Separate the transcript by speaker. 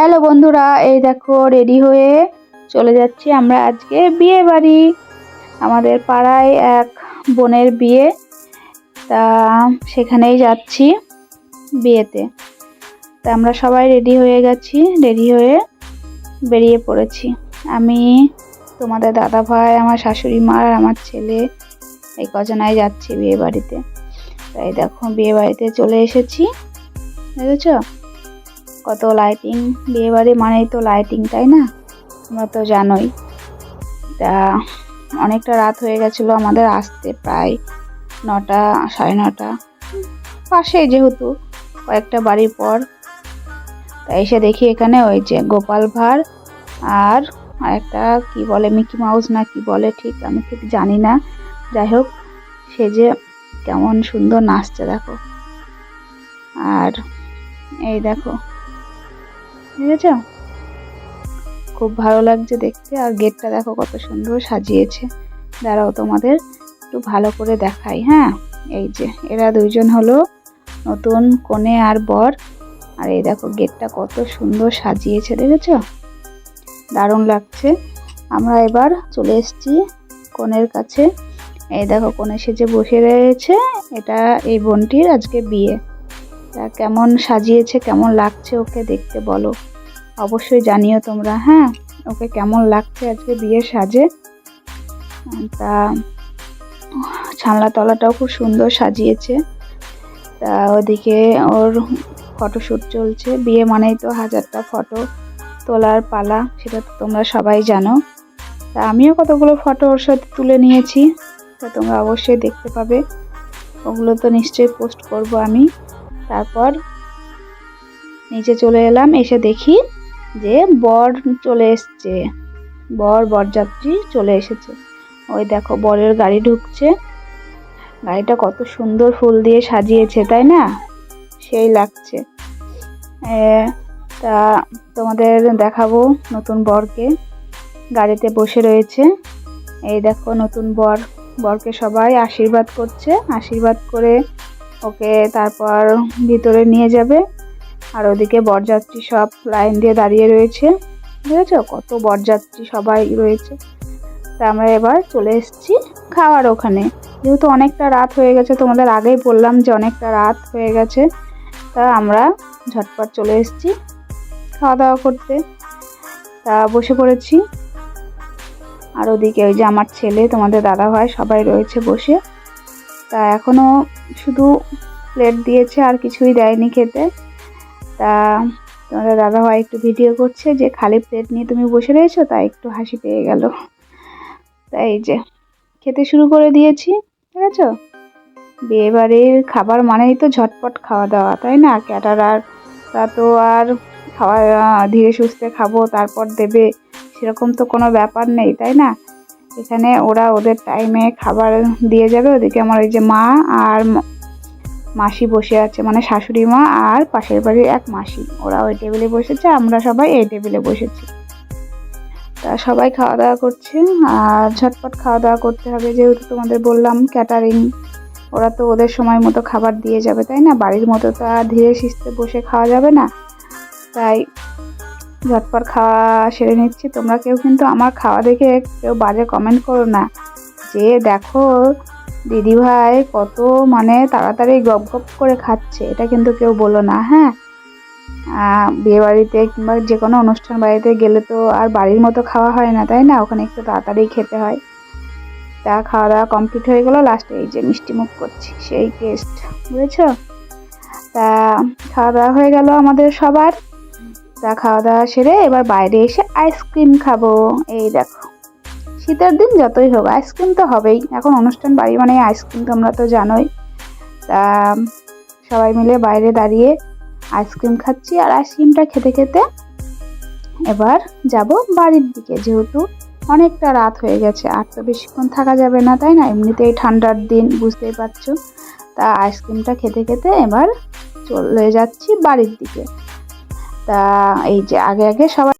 Speaker 1: Hello বন্ধুরা, এই দেখো রেডি হয়ে চলে যাচ্ছি আমরা আজকে বিয়ে বাড়ি। আমাদের পাড়ায় এক বোনের বিয়ে, তা সেখানেই যাচ্ছি বিয়েতে। তা আমরা সবাই রেডি হয়ে গেছি রেডি হয়ে বেরিয়ে পড়েছি। আমি, তোমাদের দাদা ভাই, আমার শাশুড়ি মা আর আমার ছেলে এই কজনায় যাচ্ছি বিয়ে বাড়িতে। তাই দেখো বিয়ে বাড়িতে চলে এসেছি দেখেছ কত লাইটিং বিয়ে বাড়ি মানেই তো লাইটিং তাই না? তোমরা তো জানোই। তা অনেকটা রাত হয়ে গেছিল আমাদের আসতে, প্রায় নটা, সাড়ে নটা। পাশে যেহেতু কয়েকটা বাড়ির পর। তা এসে দেখি এখানে ওই যে গোপাল ভাঁড় আর একটা কি বলে, মিকি মাউস না কি বলে, ঠিক আমি ঠিক জানি না। যাই হোক, সে যে কেমন সুন্দর নাচছে, দেখো। আর এই দেখো বুঝেছ? খুব ভালো লাগছে দেখতে, আর গেটটা দেখো কত সুন্দর সাজিয়েছে। দাঁড়াও তোমাদের একটু ভালো করে দেখাই হ্যাঁ? এই যে, এরা দুইজন হলো নতুন কনে আর বর। আর এই দেখো, গেটটা কত সুন্দর সাজিয়েছে, দেখেছ? দারুণ লাগছে। আমরা এবার চলে এসেছি কনের কাছে। এই দেখো, কনে সেজে বসে রয়েছে। এটা এই বোনটির আজকে বিয়ে। তা কেমন সাজিয়েছে, কেমন লাগছে ওকে দেখতে বলো। অবশ্যই জানিও তোমরা হ্যাঁ? ওকে কেমন লাগছে আজকে বিয়ের সাজে? তা ছানলা তলাটাও খুব সুন্দর সাজিয়েছে। তা ওদিকে ওর ফটোশ্যুট চলছে। বিয়ে মানেই তো হাজারটা ফটো তোলার পালা, সেটা তো তোমরা সবাই জানো। তা আমিও কতগুলো ফটো ওর সাথে তুলে নিয়েছি, তা তোমরা অবশ্যই দেখতে পাবে। ওগুলো তো নিশ্চয়ই পোস্ট করব আমি। তারপর নিচে চলে এলাম, এসে দেখি যে বর চলে এসছে। বর, বরযাত্রী চলে এসেছে। ওই দেখো, বরের গাড়ি ঢুকছে। গাড়িটা কত সুন্দর ফুল দিয়ে সাজিয়েছে, তাই না? সেই লাগছে। তা তোমাদের দেখাবো নতুন বরকে। গাড়িতে বসে রয়েছে। এই দেখো, নতুন বর। বরকে সবাই আশীর্বাদ করছে। আশীর্বাদ করে ওকে তারপর ভিতরে নিয়ে যাবে। আর ওদিকে বরযাত্রী সব লাইন দিয়ে দাঁড়িয়ে রয়েছে। বুঝেছ? কত বরযাত্রী সবাই রয়েছে। তা আমরা এবার চলে এসেছি খাওয়ার ওখানে। যেহেতু অনেকটা রাত হয়ে গেছে, তোমাদের আগেই বললাম যে অনেকটা রাত হয়ে গেছে। তা আমরা ঝটপট চলে এসেছি খাওয়া দাওয়া করতে। তা বসে পড়েছি। আর ওদিকে ওই যে আমার ছেলে, তোমাদের দাদা ভাই সবাই রয়েছে বসে। তা এখনও শুধু প্লেট দিয়েছে, আর কিছুই দেয়নি খেতে। তা তোমাদের দাদা ভাই একটু ভিডিও করছে যে, খালি প্লেট নিয়ে তুমি বসে রয়েছো, তাই একটু হাসি পেয়ে গেল। তাই এই যে, খেতে শুরু করে দিয়েছি, ঠিক আছে? বিয়েবাড়ির খাবার মানেই তো ঝটপট খাওয়া দাওয়া, তাই না? ক্যাটারাররা তো আর খাওয়া ধীরে সুস্থে খাব, তারপর দেবে, সেরকম তো কোনো ব্যাপার নেই, তাই না? এখানে ওরা ওদের টাইমে খাবার দিয়ে যাবে। ওদিকে আমার ওই যে মা আর মাসি বসে আছে মানে শাশুড়ি মা আর পাশের বাড়ির এক মাসি। ওরা ওই টেবিলে বসেছে, আমরা সবাই এই টেবিলে বসেছি। তা সবাই খাওয়া দাওয়া করছে, আর ঝটপট খাওয়া দাওয়া করতে হবে যেহেতু তোমাদের বললাম ক্যাটারিং ওরা তো ওদের সময় মতো খাবার দিয়ে যাবে, তাই না? বাড়ির মতো তো আর ধীরে সিস্তে বসে খাওয়া যাবে না। তাই ঝটপট খাওয়া সেরে নিচ্ছি। তোমরা কেউ কিন্তু আমার খাওয়া দেখে কেউ বাজে কমেন্ট করো না। যে দেখো দিদিভাই কত মানে তাড়াতাড়ি গপ গপ করে খাচ্ছে, এটা কিন্তু কেউ বলো না হ্যাঁ? বিয়ে বাড়িতে কিংবা যে কোনো অনুষ্ঠান বাড়িতে গেলে তো আর বাড়ির মতো খাওয়া হয় না, তাই না? ওখানে একটু তাড়াতাড়ি খেতে হয়। তা খাওয়া দাওয়া কমপ্লিট হয়ে গেলো লাস্টে এই যে মিষ্টি মুখ করছি, সেই টেস্ট বুঝেছ? তা খাওয়া দাওয়া হয়ে গেল আমাদের সবার। তা খাওয়া দাওয়া সেরে এবার বাইরে এসে আইসক্রিম খাব। এই দেখো। শীতের দিন যতই হোক আইসক্রিম তো হবেই। এখন অনুষ্ঠান বাড়ি মানে আইসক্রিম তোমরা তো জানোই। তা, সবাই মিলে বাইরে দাঁড়িয়ে আইসক্রিম খাচ্ছি আর আইসক্রিমটা খেতে খেতে এবার যাব বাড়ির দিকে। যেহেতু অনেকটা রাত হয়ে গেছে, আর তো বেশিক্ষণ থাকা যাবে না, তাই না? এমনিতেই ঠান্ডার দিন, বুঝতেই পারছ। তা আইসক্রিমটা খেতে খেতে এবার চলে যাচ্ছি বাড়ির দিকে। তা এই যে আগে আগে সবাই